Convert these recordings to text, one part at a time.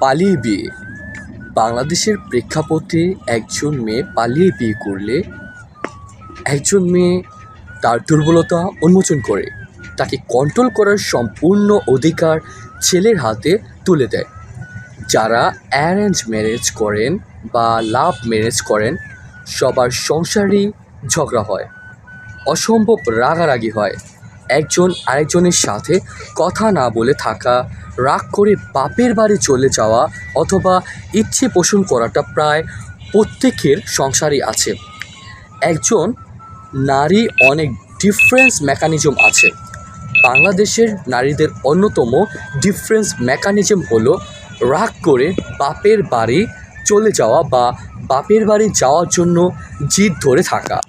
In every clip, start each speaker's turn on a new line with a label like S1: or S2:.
S1: পালিয়ে বিয়ে। বাংলাদেশের প্রেক্ষাপটে একজন মেয়ে পালিয়ে বিয়ে করলে একজন মেয়ে তার দুর্বলতা উন্মোচন করে, তাকে কন্ট্রোল করার সম্পূর্ণ অধিকার ছেলের হাতে তুলে দেয়। যারা অ্যারেঞ্জ ম্যারেজ করেন বা লাভ ম্যারেজ করেন, সবার সংসারই ঝগড়া হয়, অসম্ভব রাগারাগি হয়। একজন আরেকজনের সাথে কথা না বলে থাকা, রাগ করে বাপের বাড়ি চলে যাওয়া অথবা ইচ্ছে পোষণ করাটা প্রায় প্রত্যেকের সংসারই আছে। একজন নারী অনেক ডিফারেন্স মেকানিজম আছে। বাংলাদেশের নারীদের অন্যতম ডিফারেন্স মেকানিজম হলো রাগ করে বাপের বাড়ি চলে যাওয়া বা বাপের বাড়ি যাওয়ার জন্য জিদ ধরে থাকা।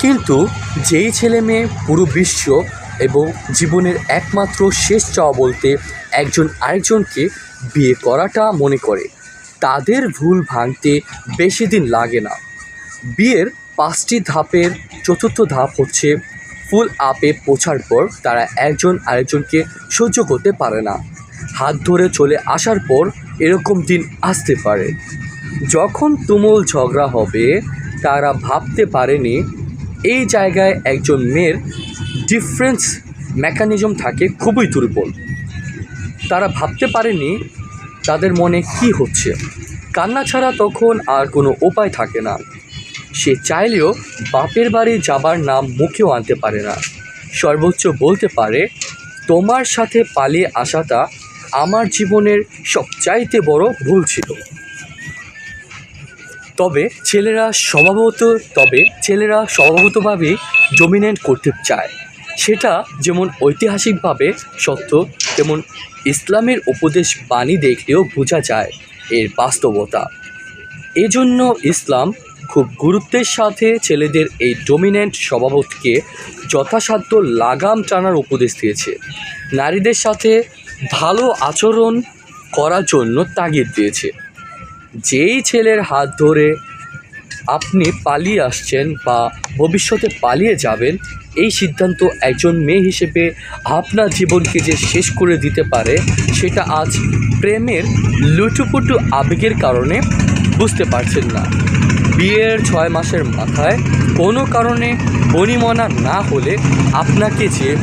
S1: কিন্তু যেই ছেলে মেয়ে পুরো বিশ্ব এবং জীবনের একমাত্র শেষ চাওয়া বলতে একজন আরেকজনকে বিয়ে করাটা মনে করে, তাদের ভুল ভাঙতে বেশি দিন লাগে না। বিয়ের পাঁচটি ধাপের চতুর্থ ধাপ হচ্ছে ফুল আপে পৌঁছার পর তারা একজন আরেকজনকে সহ্য করতে পারে না। হাত ধরে চলে আসার পর এরকম দিন আসতে পারে। যখন তুমুল ঝগড়া হবে, তারা ভাবতে পারেনি এই জায়গায় একজন মেয়ের ডিফারেন্স মেকানিজম থাকে খুবই দুর্বল। তারা ভাবতে পারেনি তাদের মনে কি হচ্ছে। কান্না ছাড়া তখন আর কোনো উপায় থাকে না। সে চাইলেও বাপের বাড়ি যাবার নাম মুখেও আনতে পারে না। সর্বোচ্চ বলতে পারে, তোমার সাথে পালিয়ে আসাটা আমার জীবনের সবচাইতে বড় ভুল ছিল। তবে ছেলেরা স্বভাবত, তবে ছেলেরা স্বভাবতভাবেই ডমিনেন্ট করতে চায়। সেটা যেমন ঐতিহাসিকভাবে সত্য, তেমন ইসলামের উপদেশ বাণী দেখলেও বোঝা যায় এর বাস্তবতা। এজন্য ইসলাম খুব গুরুত্বের সাথে ছেলেদের এই ডমিনেন্ট স্বভাবতকে যথাসাধ্য লাগাম টানার উপদেশ দিয়েছে। নারীদের সাথে ভালো আচরণ করার জন্য তাগিদ দিয়েছে। যেই ছেলের হাত ধরে আপনি পালিয়ে আসছেন বা ভবিষ্যতে পালিয়ে যাবেন, এই সিদ্ধান্ত একজন মেয়ে হিসেবে আপনার জীবনকে যে শেষ করে দিতে পারে, সেটা আজ প্রেমের লুটুপুটু আবেগের কারণে বুঝতে পারছেন না। বিয়ের ছয় মাসের মাথায় কোনো কারণে বনিমনা না হলে আপনাকে যে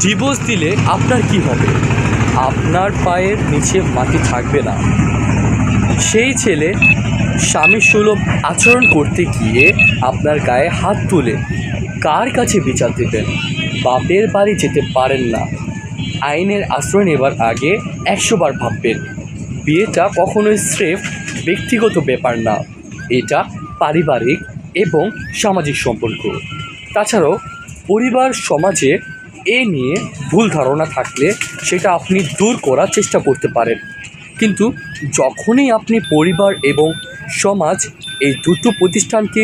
S1: ডিভোর্স দিলে আপনার কি হবে? আপনার পায়ের নিচে মাটি থাকবে না। সেই ছেলে স্বামী সুলভ আচরণ করতে গিয়ে আপনার গায়ে হাত তুলে কার কাছে বিচার দেবেন? বাপের বাড়ি যেতে পারেন না। আইনের আশ্রয় নেবার আগে একশোবার ভাববেন, বিয়েটা কখনোই স্রেফ ব্যক্তিগত ব্যাপার না। এটা পারিবারিক এবং সামাজিক সম্পর্ক। তাছাড়াও পরিবার, সমাজে এ নিয়ে ভুল ধারণা থাকলে সেটা আপনি দূর করার চেষ্টা করতে পারেন। কিন্তু যখনই আপনি পরিবার এবং সমাজ এই দুটো প্রতিষ্ঠানকে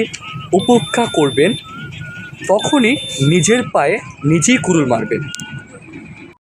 S1: উপেক্ষা করবেন, তখনই নিজের পায়ে নিজেই কুরুল মারবেন।